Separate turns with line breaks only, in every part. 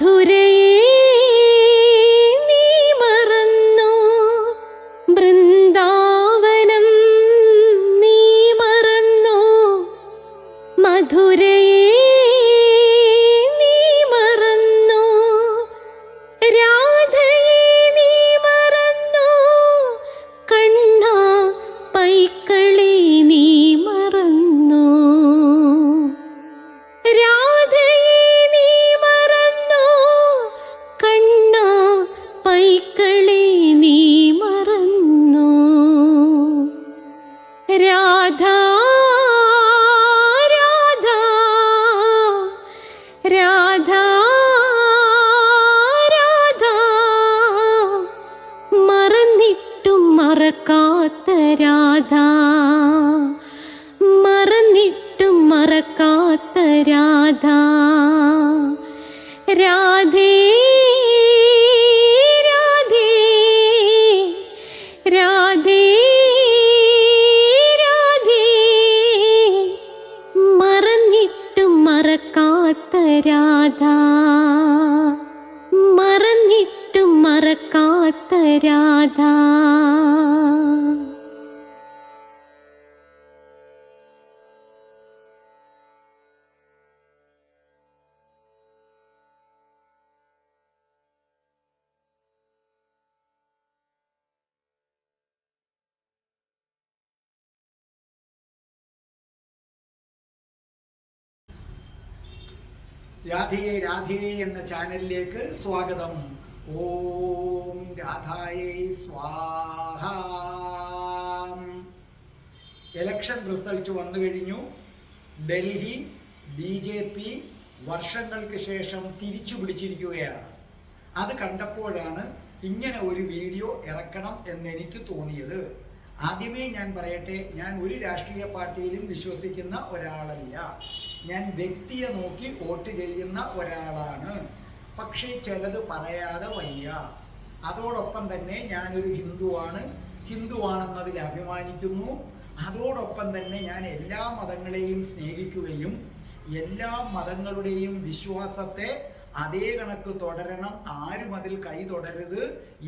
മധുരയെ രാധ രാധേ
എന്ന ചാനലിലേക്ക് സ്വാഗതം. ഓം രാധായേ സ്വാഹ. എലക്ഷൻ റിസൾട്ട് വന്നു കഴിഞ്ഞു. ഡൽഹി ബി ജെ പി വർഷങ്ങൾക്ക് ശേഷം തിരിച്ചു പിടിച്ചിരിക്കുകയാണ്. അത് കണ്ടപ്പോഴാണ് ഇങ്ങനെ ഒരു വീഡിയോ ഇറക്കണം എന്ന് എനിക്ക് തോന്നിയത്. ആദ്യമേ ഞാൻ പറയട്ടെ ഞാൻ ഒരു രാഷ്ട്രീയ പാർട്ടിയിലും വിശ്വസിക്കുന്ന ഒരാളല്ല. ഞാൻ വ്യക്തിയെ നോക്കി വോട്ട് ചെയ്യുന്ന ഒരാളാണ്. പക്ഷേ ചിലത് പറയാതെ വയ്യ. അതോടൊപ്പം തന്നെ ഞാനൊരു ഹിന്ദുവാണ്. ഹിന്ദുവാണെന്നതിൽ അഭിമാനിക്കുന്നു. അതോടൊപ്പം തന്നെ ഞാൻ എല്ലാ മതങ്ങളെയും സ്നേഹിക്കുകയും എല്ലാ മതങ്ങളുടെയും വിശ്വാസത്തെ അതേ കണക്ക് തുടരണം. ആരും അതിൽ കൈ തുടരരുത്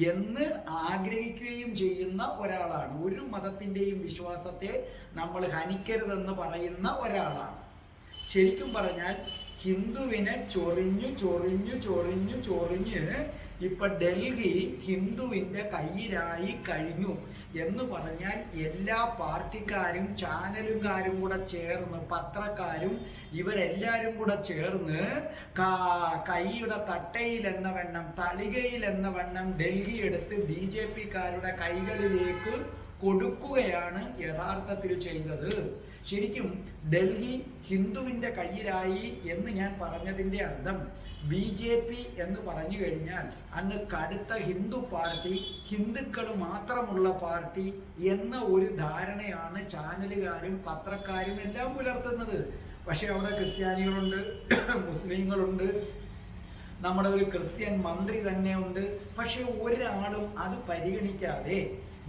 എന്ന് ആഗ്രഹിക്കുകയും ചെയ്യുന്ന ഒരാളാണ്. ഒരു മതത്തിന്റെയും വിശ്വാസത്തെ നമ്മൾ ഹനിക്കരുതെന്ന് പറയുന്ന ഒരാളാണ്. ശരിക്കും പറഞ്ഞാൽ ഹിന്ദുവിനെ ചൊറിഞ്ഞു ചൊറിഞ്ഞു ചൊറിഞ്ഞു ചൊറിഞ്ഞ് ഇപ്പൊ ഡൽഹി ഹിന്ദുവിന്റെ കയ്യിലായി കഴിഞ്ഞു എന്ന് പറഞ്ഞാൽ എല്ലാ പാർട്ടിക്കാരും ചാനലുകാരും കൂടെ ചേർന്ന് പത്രക്കാരും ഇവരെല്ലാരും കൂടെ ചേർന്ന് കൈയുടെ തട്ടയിൽ എന്ന വണ്ണം തളികയിൽ എന്ന വണ്ണം ഡൽഹി എടുത്ത് ബി ജെ പിക്കാരുടെ കൈകളിലേക്ക് കൊടുക്കുകയാണ് യഥാർത്ഥത്തിൽ ചെയ്തത്. ശരിക്കും ഡൽഹി ഹിന്ദുവിന്റെ കയ്യിലായി എന്ന് ഞാൻ പറഞ്ഞതിന്റെ അർത്ഥം ബി ജെ പി എന്ന് പറഞ്ഞു കഴിഞ്ഞാൽ അങ്ങ് കടുത്ത ഹിന്ദു പാർട്ടി ഹിന്ദുക്കൾ മാത്രമുള്ള പാർട്ടി എന്ന ഒരു ധാരണയാണ് ചാനലുകാരും പത്രക്കാരും എല്ലാം പുലർത്തുന്നത്. പക്ഷെ അവിടെ ക്രിസ്ത്യാനികളുണ്ട് മുസ്ലിങ്ങളുണ്ട് നമ്മുടെ ഒരു ക്രിസ്ത്യൻ മന്ത്രി തന്നെ ഉണ്ട് പക്ഷെ ഒരാളും അത് പരിഗണിക്കാതെ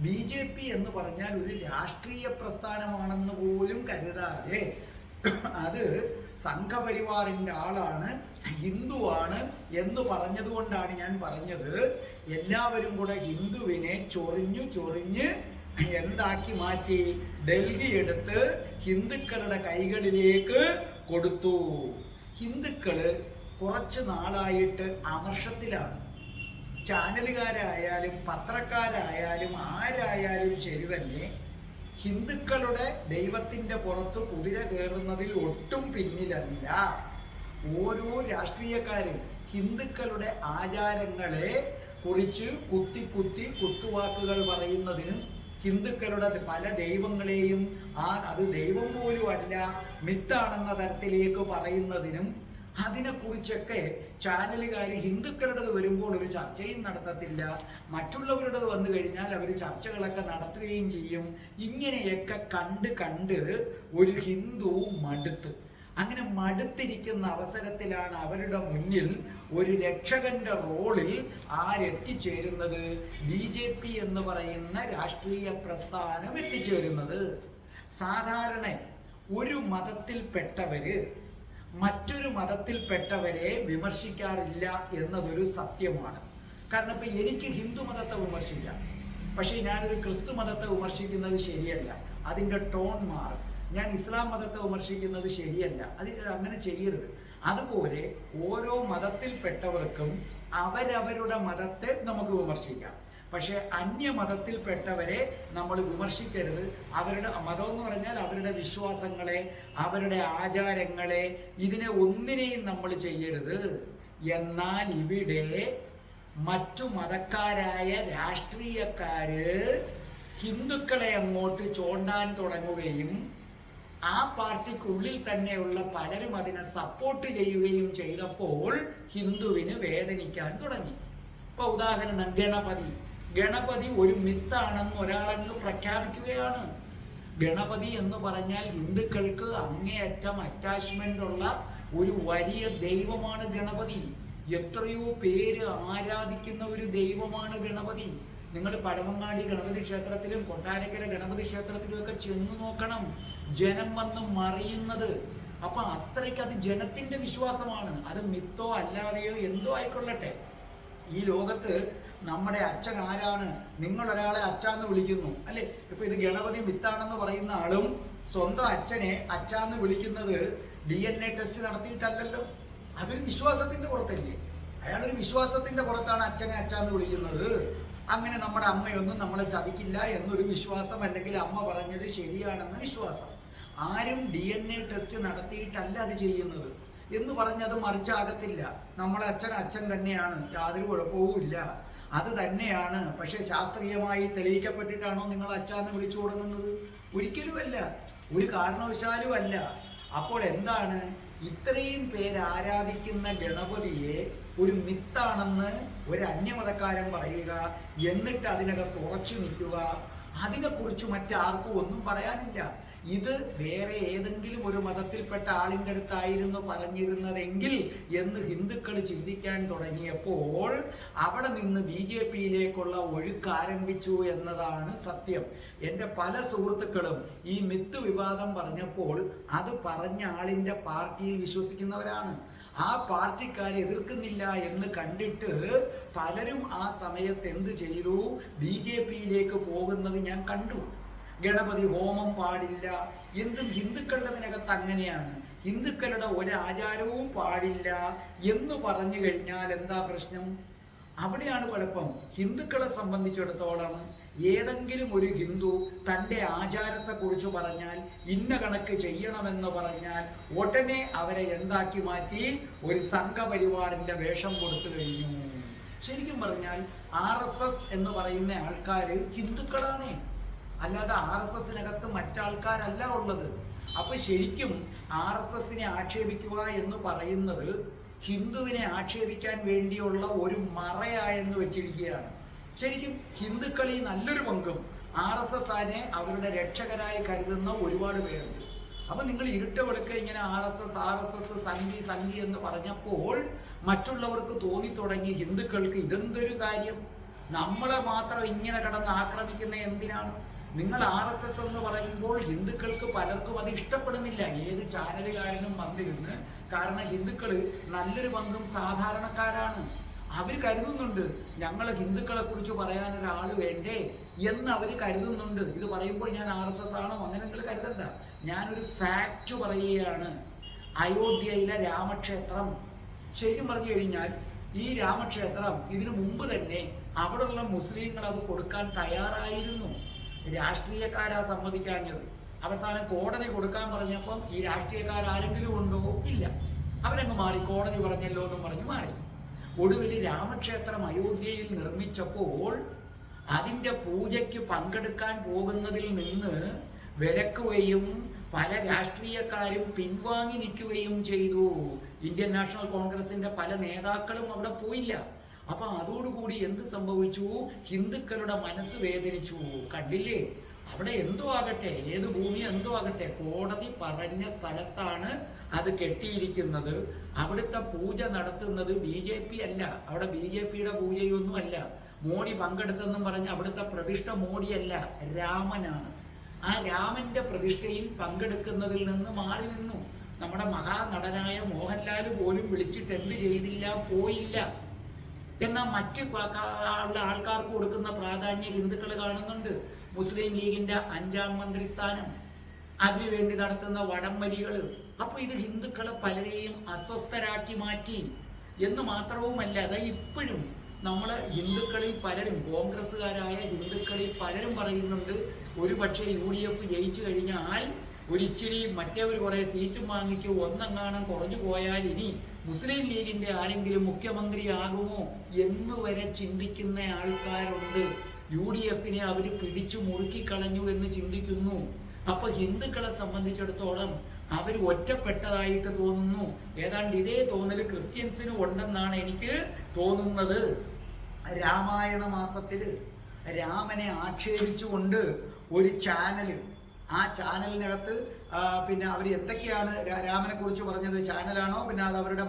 ബി ജെ പി എന്ന് പറഞ്ഞാൽ ഒരു രാഷ്ട്രീയ പ്രസ്ഥാനമാണെന്ന് പോലും കരുതാതെ അത് സംഘപരിവാറിന്റെ ആളാണ് ഹിന്ദുവാണ് എന്ന് പറഞ്ഞതുകൊണ്ടാണ് ഞാൻ പറഞ്ഞത്. എല്ലാവരും കൂടെ ഹിന്ദുവിനെ ചൊറിഞ്ഞു ചൊറിഞ്ഞ് എന്താക്കി മാറ്റി? ഡൽഹി എടുത്ത് ഹിന്ദുക്കളുടെ കൈകളിലേക്ക് കൊടുത്തു. ഹിന്ദുക്കൾ കുറച്ച് നാളായിട്ട് അമർഷത്തിലാണ്. ചാനലുകാരായാലും പത്രക്കാരായാലും ആരായാലും ശരി തന്നെ ഹിന്ദുക്കളുടെ ദൈവത്തിന്റെ പുറത്ത് കുതിര കയറുന്നതിൽ ഒട്ടും പിന്നിലല്ല. ഓരോ രാഷ്ട്രീയക്കാരും ഹിന്ദുക്കളുടെ ആചാരങ്ങളെ കുറിച്ച് കുത്തി കുത്തി കുത്തുവാക്കുകൾ പറയുന്നതിനും ഹിന്ദുക്കളുടെ പല ദൈവങ്ങളെയും ആ അത് ദൈവം പോലും അല്ല മിത്താണെന്ന തരത്തിലേക്ക് പറയുന്നതിനും അതിനെക്കുറിച്ചൊക്കെ ചാനലുകാർ ഹിന്ദുക്കളുടേത് വരുമ്പോൾ ഒരു ചർച്ചയും നടത്തത്തില്ല. മറ്റുള്ളവരുടേത് വന്നു കഴിഞ്ഞാൽ അവർ ചർച്ചകളൊക്കെ നടത്തുകയും ചെയ്യും. ഇങ്ങനെയൊക്കെ കണ്ട് കണ്ട് ഒരു ഹിന്ദു മടുത്ത്. അങ്ങനെ മടുത്തിരിക്കുന്ന അവസരത്തിലാണ് അവരുടെ മുന്നിൽ ഒരു രക്ഷകന്റെ റോളിൽ ആരെത്തിച്ചേരുന്നത്? ബി ജെ പി എന്ന് പറയുന്ന രാഷ്ട്രീയ പ്രസ്ഥാനം എത്തിച്ചേരുന്നത്. സാധാരണ ഒരു മതത്തിൽപ്പെട്ടവര് മറ്റൊരു മതത്തിൽപ്പെട്ടവരെ വിമർശിക്കാറില്ല എന്നതൊരു സത്യമാണ്. കാരണം ഇപ്പൊ എനിക്ക് ഹിന്ദു മതത്തെ വിമർശിക്കാം. പക്ഷേ ഞാനൊരു ക്രിസ്തു മതത്തെ വിമർശിക്കുന്നത് ശരിയല്ല. അതിന്റെ ടോൺ മാറും. ഞാൻ ഇസ്ലാം മതത്തെ വിമർശിക്കുന്നത് ശരിയല്ല. അത് അങ്ങനെ ചെയ്യരുത്. അതുപോലെ ഓരോ മതത്തിൽപ്പെട്ടവർക്കും അവരവരുടെ മതത്തെ നമുക്ക് വിമർശിക്കാം. പക്ഷേ അന്യമതത്തിൽപ്പെട്ടവരെ നമ്മൾ വിമർശിക്കരുത്. അവരുടെ മതം എന്ന് പറഞ്ഞാൽ അവരുടെ വിശ്വാസങ്ങളെ അവരുടെ ആചാരങ്ങളെ ഇതിനെ ഒന്നിനെയും നമ്മൾ ചെയ്യരുത്. എന്നാൽ ഇവിടെ മറ്റു മതക്കാരായ രാഷ്ട്രീയക്കാര് ഹിന്ദുക്കളെ അങ്ങോട്ട് ചോണ്ടാൻ തുടങ്ങുകയും ആ പാർട്ടിക്കുള്ളിൽ തന്നെയുള്ള പലരും അതിനെ സപ്പോർട്ട് ചെയ്യുകയും ചെയ്തപ്പോൾ ഹിന്ദുവിന് വേദനിക്കാൻ തുടങ്ങി. ഇപ്പൊ ഉദാഹരണം ഗണപതി. ഗണപതി ഒരു മിത്താണെന്ന് ഒരാളങ്ങ് പ്രഖ്യാപിക്കുകയാണ്. ഗണപതി എന്ന് പറഞ്ഞാൽ ഹിന്ദുക്കൾക്ക് അങ്ങേയറ്റം അറ്റാച്ച്മെന്റ് ഉള്ള ഒരു വലിയ ദൈവമാണ് ഗണപതി. എത്രയോ പേര് ആരാധിക്കുന്ന ഒരു ദൈവമാണ് ഗണപതി. നിങ്ങൾ പഴമങ്ങാടി ഗണപതി ക്ഷേത്രത്തിലും കൊട്ടാരക്കര ഗണപതി ക്ഷേത്രത്തിലും ഒക്കെ ചെന്ന് നോക്കണം. ജനം വന്ന് മറിയുന്നത്. അപ്പൊ അത്രയ്ക്ക് അത് ജനത്തിന്റെ വിശ്വാസമാണ്. അത് മിത്തോ അല്ലാതെയോ എന്തോ ആയിക്കൊള്ളട്ടെ. ഈ ലോകത്ത് നമ്മുടെ അച്ഛൻ ആരാണ്? നിങ്ങൾ ഒരാളെ അച്ഛാന്ന് വിളിക്കുന്നു. അല്ലെ? ഇപ്പൊ ഇത് ഗണപതി മിത്താണെന്ന് പറയുന്ന ആളും സ്വന്തം അച്ഛനെ അച്ഛാന്ന് വിളിക്കുന്നത് ഡി എൻ എ ടെസ്റ്റ് നടത്തിയിട്ടല്ലല്ലോ. അതൊരു വിശ്വാസത്തിന്റെ പുറത്തല്ലേ? അയാളൊരു വിശ്വാസത്തിന്റെ പുറത്താണ് അച്ഛനെ അച്ഛാന്ന് വിളിക്കുന്നത്. അങ്ങനെ നമ്മുടെ അമ്മയൊന്നും നമ്മളെ ചതിക്കില്ല എന്നൊരു വിശ്വാസം അല്ലെങ്കിൽ അമ്മ പറഞ്ഞത് ശരിയാണെന്ന വിശ്വാസം. ആരും ഡി എൻ എ ടെസ്റ്റ് നടത്തിയിട്ടല്ല അത് ചെയ്യുന്നത്. എന്ന് പറഞ്ഞത് മറിച്ചാകത്തില്ല. നമ്മളെ അച്ഛൻ അച്ഛൻ തന്നെയാണ്. യാതൊരു കുഴപ്പവും ഇല്ല അത് തന്നെയാണ്. പക്ഷെ ശാസ്ത്രീയമായി തെളിയിക്കപ്പെട്ടിട്ടാണോ നിങ്ങൾ അച്ഛാന്ന് വിളിച്ചു തുടങ്ങുന്നത് ഒരിക്കലുമല്ല. ഒരു കാരണവശാലും അല്ല അപ്പോൾ എന്താണ്? ഇത്രയും പേര് ആരാധിക്കുന്ന ഗണപതിയെ ഒരു മിത്താണെന്ന് ഒരു അന്യമതക്കാരൻ പറയുക എന്നിട്ട് അതിനകത്ത് ഉറച്ചു നിൽക്കുക അതിനെക്കുറിച്ച് മറ്റാർക്കും ഒന്നും പറയാനില്ല. ഇത് വേറെ ഏതെങ്കിലും ഒരു മതത്തിൽപ്പെട്ട ആളിന്റെ അടുത്തായിരുന്നു പറഞ്ഞിരുന്നതെങ്കിൽ എന്ന് ഹിന്ദുക്കൾ ചിന്തിക്കാൻ തുടങ്ങിയപ്പോൾ അവിടെ നിന്ന് ബി ജെ പിയിലേക്കുള്ള ഒഴുക്ക് ആരംഭിച്ചു എന്നതാണ് സത്യം. എന്റെ പല സുഹൃത്തുക്കളും ഈ മിത്ത് വിവാദം പറഞ്ഞപ്പോൾ അത് പറഞ്ഞ ആളിന്റെ പാർട്ടിയിൽ വിശ്വസിക്കുന്നവരാണ്. ആ പാർട്ടിക്കാർ എതിർക്കുന്നില്ല എന്ന് കണ്ടിട്ട് പലരും ആ സമയത്ത് എന്ത് ചെയ്തു? ബി ജെ പിയിലേക്ക് പോകുന്നത് ഞാൻ കണ്ടു. ഗണപതി ഹോമം പാടില്ല. എന്തും ഹിന്ദുക്കളുടേതിനകത്ത് അങ്ങനെയാണ്. ഹിന്ദുക്കളുടെ ഒരാചാരവും പാടില്ല എന്ന് പറഞ്ഞു കഴിഞ്ഞാൽ എന്താ പ്രശ്നം? അവിടെയാണ് കുഴപ്പം. ഹിന്ദുക്കളെ സംബന്ധിച്ചിടത്തോളം ഏതെങ്കിലും ഒരു ഹിന്ദു തന്റെ ആചാരത്തെക്കുറിച്ച് പറഞ്ഞാൽ ഇന്ന കണക്ക് ചെയ്യണമെന്ന് പറഞ്ഞാൽ ഉടനെ അവരെ എന്താക്കി മാറ്റി ഒരു സംഘപരിവാറിന്റെ വേഷം കൊടുത്തു കഴിഞ്ഞു. ശരിക്കും പറഞ്ഞാൽ ആർ എന്ന് പറയുന്ന ആൾക്കാർ ഹിന്ദുക്കളാണ്. അല്ലാതെ ആർ എസ് എസിനകത്ത് മറ്റാൾക്കാരല്ല ഉള്ളത്. അപ്പൊ ശരിക്കും ആർ എസ് എസിനെ ആക്ഷേപിക്കുക എന്ന് പറയുന്നത് ഹിന്ദുവിനെ ആക്ഷേപിക്കാൻ വേണ്ടിയുള്ള ഒരു മറയായെന്ന് വെച്ചിരിക്കുകയാണ്. ശരിക്കും ഹിന്ദുക്കളിൽ നല്ലൊരു പങ്കും ആർ എസ് എസ് ആനെ അവരുടെ രക്ഷകരായി കരുതുന്ന ഒരുപാട് പേരുണ്ട്. അപ്പൊ നിങ്ങൾ ഇരുട്ട വിളക്ക് ഇങ്ങനെ R S S R S S Sanghi Sanghi എന്ന് പറഞ്ഞപ്പോൾ മറ്റുള്ളവർക്ക് തോന്നി തുടങ്ങി ഹിന്ദുക്കൾക്ക് ഇതെന്തൊരു കാര്യം? നമ്മളെ മാത്രം ഇങ്ങനെ കിടന്ന് ആക്രമിക്കുന്ന എന്തിനാണ്? നിങ്ങൾ ആർ എസ് എസ് എന്ന് പറയുമ്പോൾ ഹിന്ദുക്കൾക്ക് പലർക്കും അത് ഇഷ്ടപ്പെടുന്നില്ല. ഏത് ചാനലുകാരനും വന്നിരുന്ന് കാരണം ഹിന്ദുക്കൾ നല്ലൊരു പങ്കും സാധാരണക്കാരാണ്. അവർ കരുതുന്നുണ്ട് ഞങ്ങൾ ഹിന്ദുക്കളെ കുറിച്ച് പറയാൻ ഒരാൾ വേണ്ടേ? എന്ന് അവർ കരുതുന്നുണ്ട്. ഇത് പറയുമ്പോൾ ഞാൻ ആർ എസ് എസ് ആണോ? അങ്ങനെ നിങ്ങൾ കരുതണ്ട. ഞാനൊരു ഫാക്റ്റ് പറയുകയാണ്. അയോധ്യയിലെ രാമക്ഷേത്രം. ശരിക്കും പറഞ്ഞു കഴിഞ്ഞാൽ ഈ രാമക്ഷേത്രം ഇതിനു മുമ്പ് തന്നെ അവിടെയുള്ള മുസ്ലിങ്ങൾ അത് കൊടുക്കാൻ തയ്യാറായിരുന്നു. രാഷ്ട്രീയക്കാരാ സമ്മതിക്കാഞ്ഞത്. അവസാനം കോടതി കൊടുക്കാൻ പറഞ്ഞപ്പം ഈ രാഷ്ട്രീയക്കാരെങ്കിലും ഉണ്ടോ? ഇല്ല. അവരങ്ങ് മാറി. കോടതി പറഞ്ഞല്ലോ എന്നും പറഞ്ഞു മാറി. ഒടുവിൽ രാമക്ഷേത്രം അയോധ്യയിൽ നിർമ്മിച്ചപ്പോൾ അതിന്റെ പൂജയ്ക്ക് പങ്കെടുക്കാൻ പോകുന്നതിൽ നിന്ന് വിലക്കുകയും പല രാഷ്ട്രീയക്കാരും പിൻവാങ്ങി നിൽക്കുകയും ചെയ്തു. ഇന്ത്യൻ നാഷണൽ കോൺഗ്രസിന്റെ പല നേതാക്കളും അവിടെ പോയില്ല. അപ്പൊ അതോടുകൂടി എന്ത് സംഭവിച്ചു? ഹിന്ദുക്കളുടെ മനസ്സ് വേദനിച്ചു. കണ്ടില്ലേ? അവിടെ എന്തോ ആകട്ടെ ഏത് ഭൂമി എന്തോ ആകട്ടെ കോടതി പറഞ്ഞ സ്ഥലത്താണ് അത് കെട്ടിയിരിക്കുന്നത്. അവിടുത്തെ പൂജ നടത്തുന്നത് ബി ജെ പി അല്ല. അവിടെ ബി ജെ പിയുടെ പൂജയൊന്നും അല്ല മോഡി പങ്കെടുത്തെന്നും പറഞ്ഞ് അവിടുത്തെ പ്രതിഷ്ഠ മോഡിയല്ല. രാമനാണ്. ആ രാമന്റെ പ്രതിഷ്ഠയിൽ പങ്കെടുക്കുന്നതിൽ നിന്ന് മാറി നിന്നു. നമ്മുടെ മഹാനടനായ മോഹൻലാൽ പോലും വിളിച്ചിട്ട് എന്ത് ചെയ്തില്ല പോയില്ല. എന്നാൽ മറ്റ് ആൾക്കാർക്ക് കൊടുക്കുന്ന പ്രാധാന്യം ഹിന്ദുക്കൾ കാണുന്നുണ്ട്. മുസ്ലിം ലീഗിന്റെ അഞ്ചാം മന്ത്രിസ്ഥാനം. അതിനുവേണ്ടി നടത്തുന്ന വടംവലികൾ അപ്പൊ ഇത് ഹിന്ദുക്കളെ പലരെയും അസ്വസ്ഥരാക്കി മാറ്റി. എന്ന് മാത്രവുമല്ല അത് ഇപ്പോഴും നമ്മൾ ഹിന്ദുക്കളിൽ പലരും കോൺഗ്രസ്സുകാരായ ഹിന്ദുക്കളിൽ പലരും പറയുന്നുണ്ട് ഒരു പക്ഷേ യു ഡി എഫ് ജയിച്ചു കഴിഞ്ഞാൽ ഒരിച്ചിരി മറ്റേവർ കുറെ സീറ്റും വാങ്ങിച്ചു ഒന്നെങ്ങാണം കുറഞ്ഞു പോയാൽ ഇനി മുസ്ലിം ലീഗിന്റെ ആരെങ്കിലും മുഖ്യമന്ത്രിയാകുമോ എന്ന് വരെ ചിന്തിക്കുന്ന ആൾക്കാരുണ്ട്. യു ഡി എഫിനെ അവർ പിടിച്ചു മുറുക്കി കളഞ്ഞു എന്ന് ചിന്തിക്കുന്നു. അപ്പൊ ഹിന്ദുക്കളെ സംബന്ധിച്ചിടത്തോളം അവർ ഒറ്റപ്പെട്ടതായിട്ട് തോന്നുന്നു. ഏതാണ്ട് ഇതേ തോന്നൽ ക്രിസ്ത്യൻസിനും ഉണ്ടെന്നാണ് എനിക്ക് തോന്നുന്നത്. രാമായണ മാസത്തിൽ രാമനെ ആക്ഷേപിച്ചുകൊണ്ട് ഒരു ചാനൽ ആ ചാനലിനകത്ത് പിന്നെ അവർ എന്തൊക്കെയാണ് രാമനെ കുറിച്ച് പറഞ്ഞത്? ചാനലാണോ? പിന്നെ അത് അവരുടെ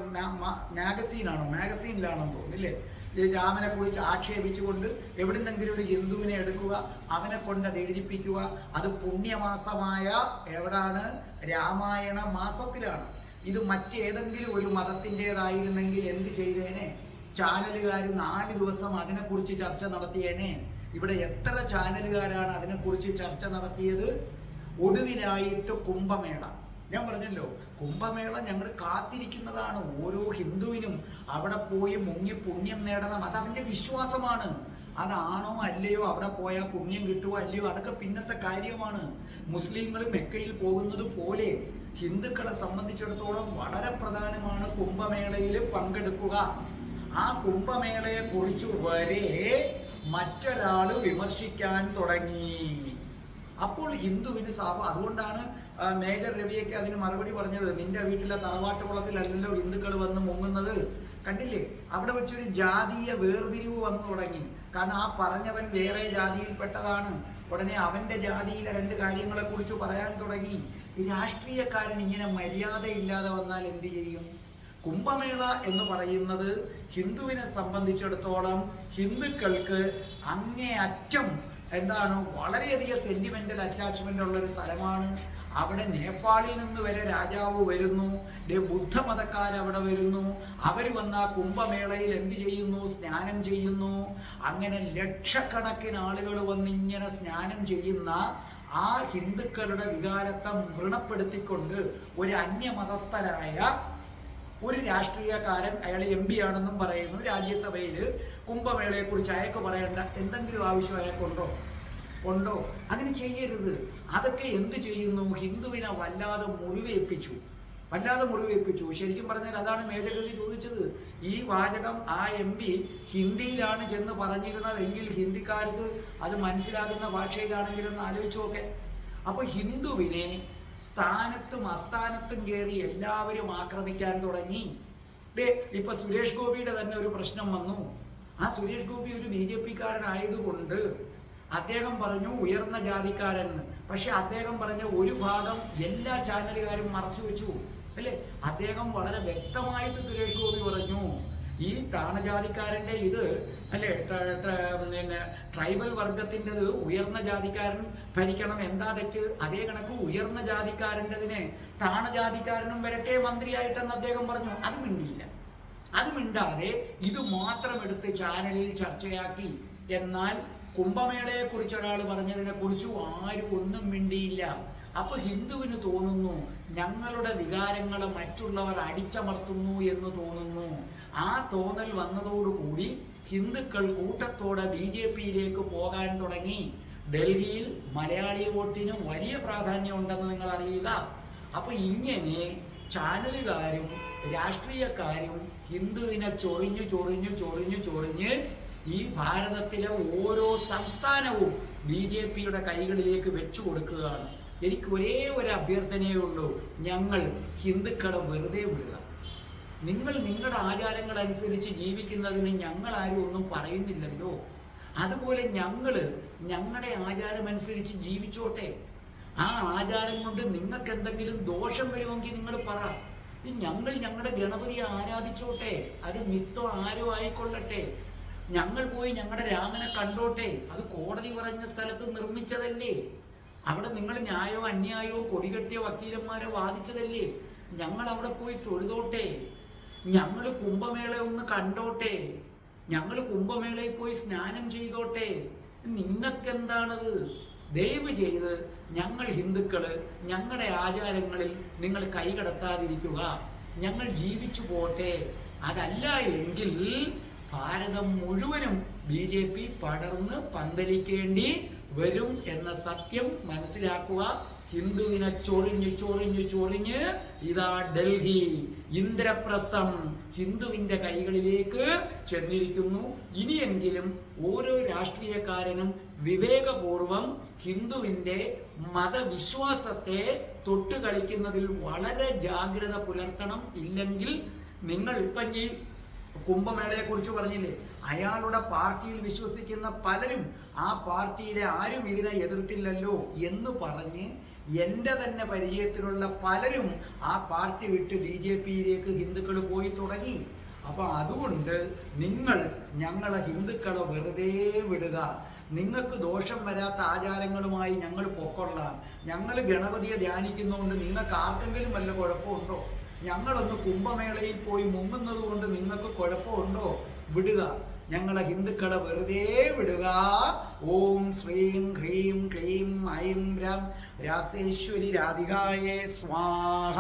മാഗസീനാണോ? മാഗസീനിലാണോ തോന്നില്ലേ രാമനെ കുറിച്ച് ആക്ഷേപിച്ചുകൊണ്ട് എവിടുന്നെങ്കിലും ഒരു ഹിന്ദുവിനെ എടുക്കുക അവനെ കൊണ്ട് അത് എഴുതിപ്പിക്കുക അത് പുണ്യമാസമായ എവിടാണ്? രാമായണ മാസത്തിലാണ്. ഇത് മറ്റേതെങ്കിലും ഒരു മതത്തിന്റെതായിരുന്നെങ്കിൽ എന്ത് ചെയ്തേനെ? ചാനലുകാർ നാല് ദിവസം അതിനെക്കുറിച്ച് ചർച്ച നടത്തിയേനെ. ഇവിടെ എത്ര ചാനലുകാരാണ് അതിനെക്കുറിച്ച് ചർച്ച നടത്തിയത്? ഒടുവിലായിട്ട് കുംഭമേള. ഞാൻ പറഞ്ഞല്ലോ കുംഭമേള ഞങ്ങൾ കാത്തിരിക്കുന്നതാണ് ഓരോ ഹിന്ദുവിനും അവിടെ പോയി മുങ്ങി പുണ്യം നേടണം. അത് അതിന്റെ വിശ്വാസമാണ്. അതാണോ അല്ലയോ അവിടെ പോയാൽ പുണ്യം കിട്ടുമോ അല്ലയോ അതൊക്കെ പിന്നത്തെ കാര്യമാണ്. മുസ്ലിങ്ങൾ മെക്കയിൽ പോകുന്നത് പോലെ ഹിന്ദുക്കളെ സംബന്ധിച്ചിടത്തോളം വളരെ പ്രധാനമാണ് കുംഭമേളയിൽ പങ്കെടുക്കുക. ആ കുംഭമേളയെ കുറിച്ച് വരെ മറ്റൊരാൾ വിമർശിക്കാൻ തുടങ്ങി. അപ്പോൾ ഹിന്ദുവിന് സാപ അതുകൊണ്ടാണ് മേജർ രവിയൊക്കെ അതിന് മറുപടി പറഞ്ഞത്. നിന്റെ വീട്ടിലെ തറവാട്ട് കുളത്തിലല്ലല്ലോ ഹിന്ദുക്കൾ വന്ന് മുങ്ങുന്നത്. കണ്ടില്ലേ? അവിടെ വെച്ചൊരു ജാതീയ വേർതിരിവ് വന്നു തുടങ്ങി. കാരണം ആ പറഞ്ഞവൻ വേറെ ജാതിയിൽപ്പെട്ടതാണ്. ഉടനെ അവന്റെ ജാതിയിലെ രണ്ട് കാര്യങ്ങളെ കുറിച്ച് പറയാൻ തുടങ്ങി. രാഷ്ട്രീയക്കാരൻ ഇങ്ങനെ മര്യാദയില്ലാതെ വന്നാൽ എന്ത് ചെയ്യും? കുംഭമേള എന്ന് പറയുന്നത് ഹിന്ദുവിനെ സംബന്ധിച്ചിടത്തോളം ഹിന്ദുക്കൾക്ക് അങ്ങേയറ്റം എന്താണ്? വളരെയധികം സെന്റിമെന്റൽ അറ്റാച്ച്മെന്റ് ഉള്ള ഒരു സ്ഥലമാണ്. അവിടെ നേപ്പാളിൽ നിന്ന് വരെ രാജാവ് വരുന്നു. ബുദ്ധമതക്കാർ അവിടെ വരുന്നു. അവർ വന്ന കുംഭമേളയിൽ എന്ത് ചെയ്യുന്നു? സ്നാനം ചെയ്യുന്നു. അങ്ങനെ ലക്ഷക്കണക്കിന് ആളുകൾ വന്ന് ഇങ്ങനെ സ്നാനം ചെയ്യുന്ന ആ ഹിന്ദുക്കളുടെ വികാരത്തെ മൃണപ്പെടുത്തിക്കൊണ്ട് ഒരു അന്യമതസ്ഥരായ ഒരു രാഷ്ട്രീയക്കാരൻ അയാൾ എം പി ആണെന്നും പറയുന്നു. രാജ്യസഭയിൽ കുംഭമേളയെ കുറിച്ച് അയാൾക്ക് പറയേണ്ട എന്തെങ്കിലും ആവശ്യം അയാൾക്കുണ്ടോ ഉണ്ടോ? അങ്ങനെ ചെയ്യരുത്. അതൊക്കെ എന്ത് ചെയ്യുന്നു? ഹിന്ദുവിനെ വല്ലാതെ മുറിവേൽപ്പിച്ചു. വല്ലാതെ മുറിവേൽപ്പിച്ചു. ശരിക്കും പറഞ്ഞാൽ അതാണ് മേജഗതി ചോദിച്ചത്. ഈ വാചകം ആ എം പി ഹിന്ദിയിലാണ് ചെന്ന് പറഞ്ഞിരുന്നതെങ്കിൽ ഹിന്ദിക്കാർക്ക് അത് മനസ്സിലാകുന്ന ഭാഷയിലാണെങ്കിലും ഒന്ന് ആലോചിച്ചു നോക്കെ. അപ്പൊ ഹിന്ദുവിനെ സ്ഥാനത്തും അസ്ഥാനത്തും കയറി എല്ലാവരും ആക്രമിക്കാൻ തുടങ്ങി. ദേ ഇപ്പൊ സുരേഷ് ഗോപിയുടെ തന്നെ ഒരു പ്രശ്നം വന്നു. ആ സുരേഷ് ഗോപി ഒരു ബി ജെ പിക്കാരനായതുകൊണ്ട് അദ്ദേഹം പറഞ്ഞു ഉയർന്ന ജാതിക്കാരൻ. പക്ഷെ അദ്ദേഹം പറഞ്ഞ ഒരു ഭാഗം എല്ലാ ചാനലുകാരും മറച്ചു വെച്ചു. അല്ലേ? അദ്ദേഹം വളരെ വ്യക്തമായിട്ട് സുരേഷ് ഗോപി പറഞ്ഞു ഈ താണജാതിക്കാരന്റെ ഇത് അല്ലേ പിന്നെ ട്രൈബൽ വർഗത്തിന്റെത് ഉയർന്ന ജാതിക്കാരൻ ഭരിക്കണം എന്താ തെറ്റ്? അതേ കണക്ക് ഉയർന്ന ജാതിക്കാരന്റെതിനെ താണജാതിക്കാരനും വരട്ടെ മന്ത്രിയായിട്ടെന്ന് അദ്ദേഹം പറഞ്ഞു. അത് മിണ്ടിയില്ല. അത് മിണ്ടാതെ ഇത് മാത്രം എടുത്ത് ചാനലിൽ ചർച്ചയാക്കി. എന്നാൽ കുംഭമേളയെ കുറിച്ച് ഒരാൾ പറഞ്ഞതിനെ കുറിച്ച് ആരും ഒന്നും മിണ്ടിയില്ല. അപ്പൊ ഹിന്ദുവിന് തോന്നുന്നു ഞങ്ങളുടെ വികാരങ്ങളെ മറ്റുള്ളവർ അടിച്ചമർത്തുന്നു എന്ന് തോന്നുന്നു. ആ തോന്നൽ വന്നതോടുകൂടി ഹിന്ദുക്കൾ കൂട്ടത്തോടെ ബി ജെ പിയിലേക്ക് പോകാൻ തുടങ്ങി. ഡൽഹിയിൽ മലയാളി വോട്ടിന് വലിയ പ്രാധാന്യം ഉണ്ടെന്ന് നിങ്ങൾ അറിയുക അപ്പൊ ഇങ്ങനെ ചാനലുകാരും രാഷ്ട്രീയക്കാരും ഹിന്ദുവിനെ ചൊറിഞ്ഞു ചൊറിഞ്ഞു ചൊറിഞ്ഞു ചൊറിഞ്ഞ് ഈ ഭാരതത്തിലെ ഓരോ സംസ്ഥാനവും ബി ജെ പിയുടെ കൈകളിലേക്ക് വെച്ചു കൊടുക്കുകയാണ്. എനിക്ക് ഒരേ ഒരു അഭ്യർത്ഥനയേ ഉള്ളൂ. ഞങ്ങൾ ഹിന്ദുക്കളെ വെറുതെ വിടുക. നിങ്ങൾ നിങ്ങളുടെ ആചാരങ്ങൾ അനുസരിച്ച് ജീവിക്കുന്നതിന് ഞങ്ങൾ ആരും ഒന്നും പറയുന്നില്ലല്ലോ. അതുപോലെ ഞങ്ങൾ ഞങ്ങളുടെ ആചാരം അനുസരിച്ച് ജീവിച്ചോട്ടെ. ആ ആചാരം കൊണ്ട് നിങ്ങൾക്ക് എന്തെങ്കിലും ദോഷം വരുമെങ്കിൽ നിങ്ങൾ പറ. ഞങ്ങൾ ഞങ്ങളുടെ ഗണപതിയെ ആരാധിച്ചോട്ടെ? അത് മിത്തോ ആരോ ആയിക്കൊള്ളട്ടെ. ഞങ്ങൾ പോയി ഞങ്ങളുടെ രാമനെ കണ്ടോട്ടെ. അത് കോടതി പറഞ്ഞ സ്ഥലത്ത് നിർമ്മിച്ചതല്ലേ? അവിടെ നിങ്ങൾ ന്യായോ അന്യായോ കൊടികെട്ടിയ വക്കീലന്മാരെ വാദിച്ചതല്ലേ? ഞങ്ങൾ അവിടെ പോയി തൊഴുതോട്ടെ. ഞങ്ങൾ കുംഭമേള ഒന്ന് കണ്ടോട്ടെ. ഞങ്ങൾ കുംഭമേളയിൽ പോയി സ്നാനം ചെയ്തോട്ടെ. നിങ്ങൾക്കെന്താണത്? ദയവ് ചെയ്ത് ഞങ്ങൾ ഹിന്ദുക്കൾ ഞങ്ങളുടെ ആചാരങ്ങളിൽ നിങ്ങൾ കൈകടത്താതിരിക്കുക. ഞങ്ങൾ ജീവിച്ചു പോട്ടെ. അതല്ല എങ്കിൽ ഭാരതം മുഴുവനും ബി ജെ പി പടർന്ന് പന്തലിക്കേണ്ടി വരും എന്ന സത്യം മനസ്സിലാക്കുക. ഹിന്ദുവിനെ ചൊറിഞ്ഞ് ചൊറിഞ്ഞ് ചൊറിഞ്ഞ് ഇതാ ഡൽഹി. ഇന്ദ്രപ്രസ്ഥം ഹിന്ദുവിന്റെ കൈകളിലേക്ക് ചെന്നിരിക്കുന്നു. ഇനിയെങ്കിലും ഓരോ രാഷ്ട്രീയക്കാരനും വിവേകപൂർവം ഹിന്ദുവിന്റെ മതവിശ്വാസത്തെ തൊട്ടുകളിക്കുന്നതിൽ വളരെ ജാഗ്രത പുലർത്തണം. ഇല്ലെങ്കിൽ നിങ്ങൾ ഇപ്പം ഈ കുംഭമേളയെ കുറിച്ച് പറഞ്ഞില്ലേ? അയാളുടെ പാർട്ടിയിൽ വിശ്വസിക്കുന്ന പലരും ആ പാർട്ടിയിലെ ആരും ഇതിനെ എതിർത്തില്ലല്ലോ എന്ന് പറഞ്ഞ് എന്റെ തന്നെ പരിചയത്തിലുള്ള പലരും ആ പാർട്ടി വിട്ട് ബി ജെ പിയിലേക്ക് ഹിന്ദുക്കൾ പോയി തുടങ്ങി. അപ്പൊ അതുകൊണ്ട് നിങ്ങൾ ഞങ്ങളെ ഹിന്ദുക്കളെ വെറുതെ വിടുക. നിങ്ങൾക്ക് ദോഷം വരാത്ത ആചാരങ്ങളുമായി ഞങ്ങൾ പൊക്കൊള്ളാം ഞങ്ങൾ ഗണപതിയെ ധ്യാനിക്കുന്നതുകൊണ്ട് നിങ്ങൾക്ക് ആർക്കെങ്കിലും വല്ല കുഴപ്പമുണ്ടോ? ഞങ്ങളൊന്ന് കുംഭമേളയിൽ പോയി മുങ്ങുന്നത് കൊണ്ട് നിങ്ങൾക്ക് കുഴപ്പമുണ്ടോ? വിടുക. ഞങ്ങളെ ഹിന്ദുക്കളെ വെറുതെ വിടുക. ഓം ശ്രീം ഹ്രീം ക്ലീം ഐം രാം. രാസേശ്വരി രാധികായേ സ്വാഹ.